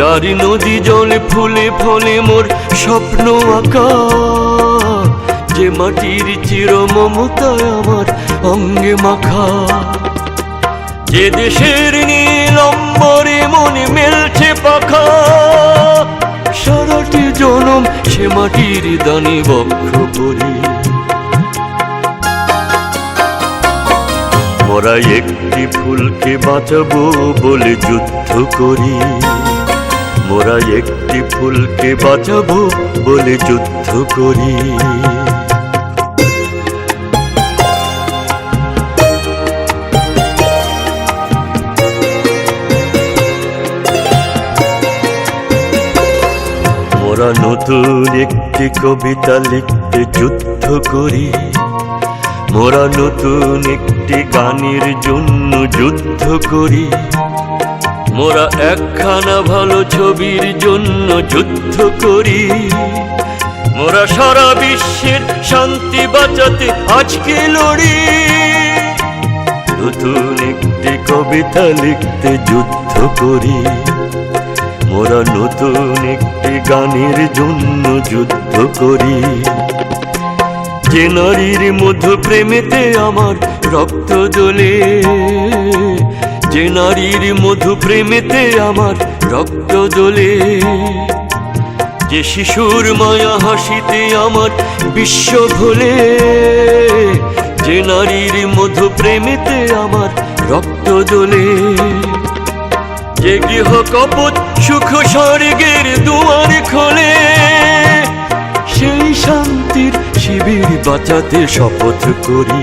যার নদী জলে ফুলে ফলে মোর স্বপ্ন আঁকা। যে মাটির চির মমতায় আমার অঙ্গে মাখা। যে দেশের নীলম্বরে মনে মেলছে পাখা। সারাটি জনম সে মাটির দানে বক্ষ করি। মোরা একটি ফুলকে বাঁচাবো বলে যুদ্ধ করি। মোরা একটি ফুলকে বাঁচাবো বলে যুদ্ধ করি। মোরা নতুন একটি কবিতা লিখতে যুদ্ধ করি। মোরা নতুন একটি গানের জন্য যুদ্ধ করি। মোরা একখানা ভালো ছবির জন্য যুদ্ধ করি। মোরা সারা বিশ্বের শান্তি বাঁচাতে আজকে লড়ি। নতুন একটি কবিতা লিখতে যুদ্ধ করি। মোরা নতুন একটি গানের জন্য যুদ্ধ করি। যে নারীর মধু প্রেমেতে আমার রক্ত দোলে যে নারীর মধু প্রেমেতে আমার রক্ত দোলে যে শিশুর মায়া হাসিতে আমার বিশ্ব ভোলে। যে নারীর মধু প্রেমেতে আমার রক্ত দোলে যে গৃহ কপট সুখ স্বর্গের দুয়ার খোলে। সেই শান্তির শিবির বাঁচাতে শপথ করি।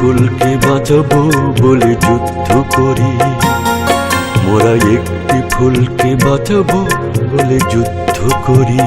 ফুলকে বাঁচাবো বলে যুদ্ধ করি। মোরা একটি ফুলকে বাঁচাবো বলে যুদ্ধ করি।